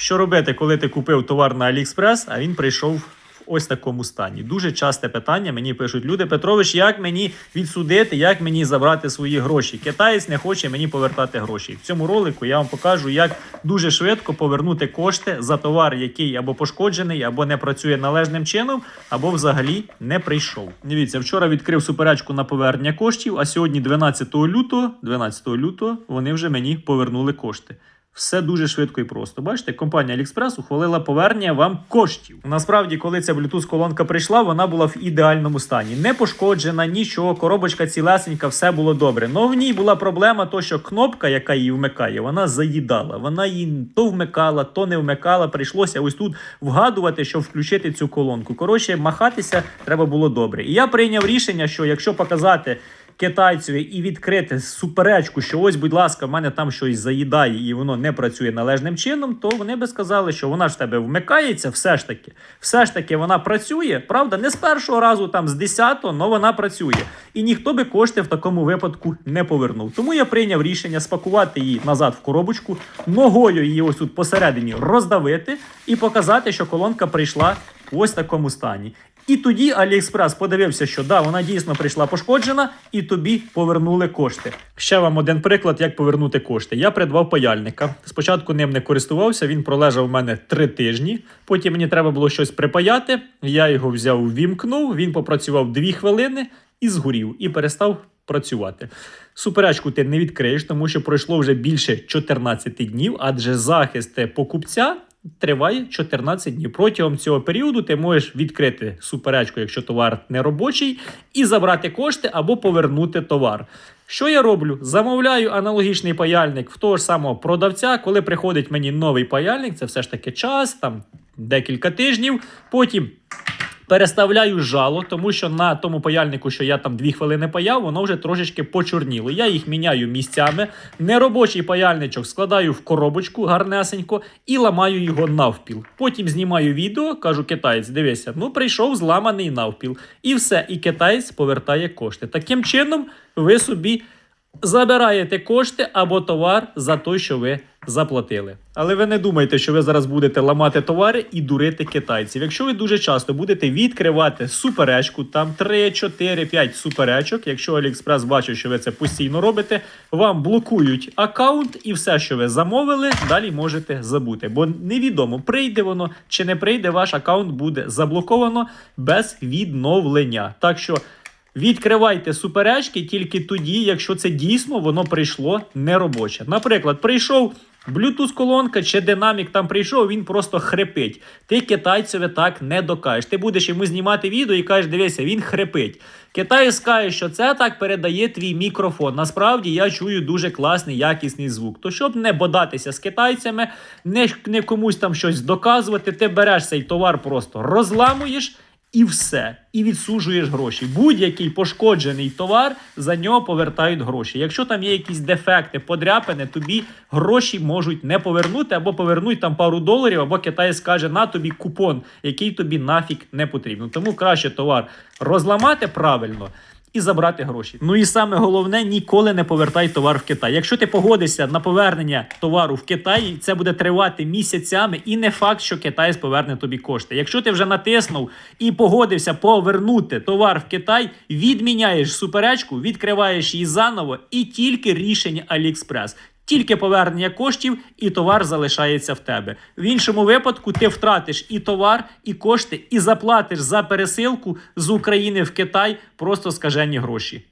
Що робити, коли ти купив товар на AliExpress, а він прийшов в ось такому стані? Дуже часте питання. Мені пишуть люди, Петрович, як мені відсудити, як мені забрати свої гроші? Китаєць не хоче мені повертати гроші. В цьому ролику я вам покажу, як дуже швидко повернути кошти за товар, який або пошкоджений, або не працює належним чином, або взагалі не прийшов. Дивіться, вчора відкрив суперечку на повернення коштів, а сьогодні, 12 лютого, 12 лютого, вони вже мені повернули кошти. Все дуже швидко і просто. Бачите, компанія AliExpress ухвалила повернення вам коштів. Насправді, коли ця Bluetooth колонка прийшла, вона була в ідеальному стані. Не пошкоджена, нічого, коробочка цілесенька, все було добре. Но в ній була проблема, то що кнопка, яка її вмикає, вона заїдала. Вона її то вмикала, то не вмикала. Прийшлося ось тут вгадувати, щоб включити цю колонку. Коротше, махатися треба було добре. І я прийняв рішення, що якщо показати китайцеві і відкрити суперечку, що ось, будь ласка, в мене там щось заїдає і воно не працює належним чином, то вони би сказали, що вона ж в тебе вмикається, все ж таки. Все ж таки вона працює, правда, не з першого разу, там з десятого, але вона працює. І ніхто би кошти в такому випадку не повернув. Тому я прийняв рішення спакувати її назад в коробочку, ногою її ось тут посередині роздавити і показати, що колонка прийшла в ось такому стані. І тоді AliExpress подивився, що да, вона дійсно прийшла пошкоджена, і тобі повернули кошти. Ще вам один приклад, як повернути кошти. Я придбав паяльника. Спочатку ним не користувався, він пролежав у мене три тижні. Потім мені треба було щось припаяти. Я його взяв, вімкнув. Він попрацював дві хвилини і згорів, і перестав працювати. Суперечку ти не відкриєш, тому що пройшло вже більше 14 днів, адже захист покупця триває 14 днів. Протягом цього періоду ти можеш відкрити суперечку, якщо товар не робочий, і забрати кошти або повернути товар. Що я роблю? Замовляю аналогічний паяльник в того ж самого продавця. Коли приходить мені новий паяльник, це все ж таки час, там декілька тижнів. Потім переставляю жало, тому що на тому паяльнику, що я там дві хвилини паяв, воно вже трошечки почорніло. Я їх міняю місцями. Неробочий паяльничок складаю в коробочку гарнесенько і ламаю його навпіл. Потім знімаю відео, кажу китаєць, дивися, ну прийшов зламаний навпіл. І все, і китаєць повертає кошти. Таким чином, ви собі забираєте кошти або товар за той, що ви заплатили. Але ви не думайте, що ви зараз будете ламати товари і дурити китайців. Якщо ви дуже часто будете відкривати суперечку, там 3, 4, 5 суперечок, якщо AliExpress бачить, що ви це постійно робите, вам блокують аккаунт і все, що ви замовили, далі можете забути. Бо невідомо, прийде воно чи не прийде, ваш аккаунт буде заблоковано без відновлення. Так що. Відкривайте суперечки тільки тоді, якщо це дійсно воно прийшло неробоче. Наприклад, прийшов Bluetooth колонка чи динамік там прийшов, він просто хрипить. Ти китайцеві так не докажеш. Ти будеш йому знімати відео і кажеш, дивися, він хрипить. Китаєць скаже, що це так передає твій мікрофон. Насправді я чую дуже класний, якісний звук. То щоб не бодатися з китайцями, не, не комусь там щось доказувати, ти береш цей товар, просто розламуєш. І все, і відсуджуєш гроші. Будь-який пошкоджений товар за нього повертають гроші. Якщо там є якісь дефекти, подряпини, тобі гроші можуть не повернути або повернуть там пару доларів, або Китай скаже на тобі купон, який тобі нафік не потрібен. Тому краще товар розламати правильно. І забрати гроші. Ну і саме головне, ніколи не повертай товар в Китай. Якщо ти погодишся на повернення товару в Китай, це буде тривати місяцями, і не факт, що Китай поверне тобі кошти. Якщо ти вже натиснув і погодився повернути товар в Китай, відміняєш суперечку, відкриваєш її заново, і тільки рішення AliExpress. Тільки повернення коштів, і товар залишається в тебе. В іншому випадку ти втратиш і товар, і кошти, і заплатиш за пересилку з України в Китай просто скажені гроші.